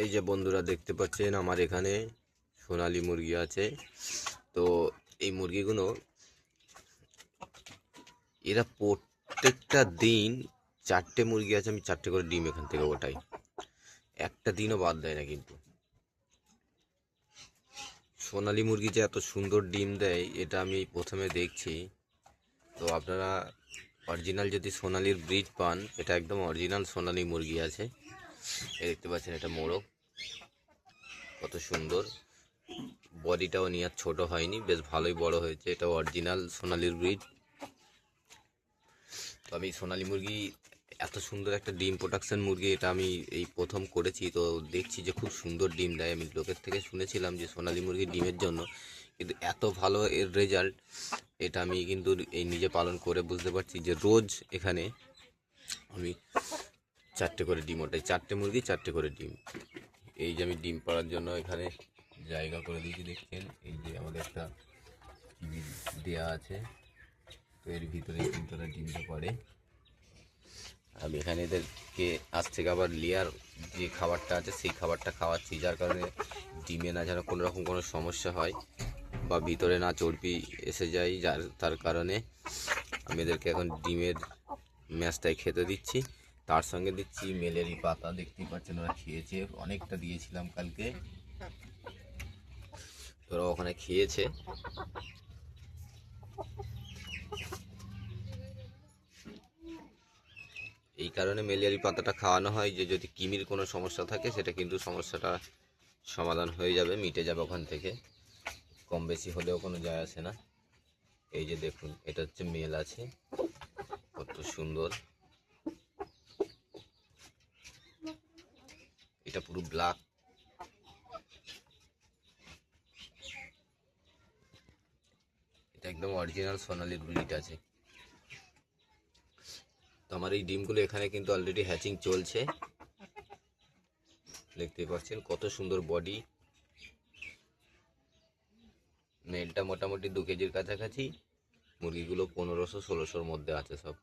এই যে বন্ধুরা দেখতে পাচ্ছেন, আমার এখানে সোনালি মুরগি আছে। তো এই মুরগিগুলো, এরা প্রত্যেকটা দিন চারটে মুরগি আছে, আমি চারটে করে ডিম এখান থেকে ওঠাই একটা দিনও বাদ দেয় না কিন্তু। সোনালি মুরগি যে এত সুন্দর ডিম দেয়, এটা আমি প্রথমে দেখছি। তো আপনারা অরিজিনাল যদি সোনালির ব্রিড পান, এটা একদম অরিজিনাল সোনালি মুরগি আছে। এই দেখতে পাচ্ছেন এটা মোরগ। কত সুন্দর। বডিটাও নিয়ে আর ছোট হয়নি, বেশ ভালোই বড় হয়েছে। এটা অরিজিনাল সোনালির ব্রিড তো আমি সোনালী মুরগি, এত সুন্দর একটা ডিম প্রোডাকশন মুরগি, এটা আমি এই প্রথম করেছি। তো দেখছি যে খুব সুন্দর ডিম দেয়। আমি লোকের থেকে শুনেছিলাম যে সোনালী মুরগি ডিমের জন্য, কিন্তু এত ভালো এর রেজাল্ট এটা আমি কিন্তু এই নিজে পালন করে বুঝতে পারছি যে রোজ এখানে আমি চারটে করে ডিম ওটাই চারটে মুরগি, চারটে করে ডিম। এই যে আমি ডিম পাড়ার জন্য এখানে জায়গা করে দিয়েছি, দেখছেন? এই যে আমাদের একটা টিভি দেওয়া আছে, তো এর ভিতরে ওরা ডিমটা পড়ে। আমি এখানে এদেরকে, আজ থেকে আবার লেয়ার যে খাবারটা আছে, সেই খাবারটা খাওয়াচ্ছি, যার কারণে ডিমে না যেন কোনো রকম কোনো সমস্যা হয় বা ভিতরে না চর্বি এসে যায়, যার, তার কারণে আমি এদেরকে এখন ডিমের ম্যাচটাই খেতে দিচ্ছি। তার সঙ্গে দিচ্ছি মেলেরি পাতা দেখতেই পাচ্ছেন ওরা খেয়েছে। অনেকটা দিয়েছিলাম কালকে। ওরা ওখানে খেয়েছে। এই কারণে মেলেরি পাতাটা খাওয়ানো হয় যে, যদি কিমির কোনো সমস্যা থাকে, সেটা কিন্তু সমস্যাটা সমাধান হয়ে যাবে, মিটে যাবে ওখান থেকে। কম বেশি হলেও কোনো যায় আসে না। এই যে দেখুন, এটা হচ্ছে মেল আছে। কত সুন্দর। এটা পুরো ব্ল্যাক এটা একদম অরিজিনাল সোনালির ব্রিড আছে। তো আমার এই ডিমগুলো এখানে কিন্তু অলরেডি হ্যাচিং চলছে। দেখতে পাচ্ছেন কত সুন্দর বডি মেলটা মোটামুটি দু কেজির কাছাকাছি। মুরগিগুলো পনেরোশো, ষোলোশোর মধ্যে আছে সব।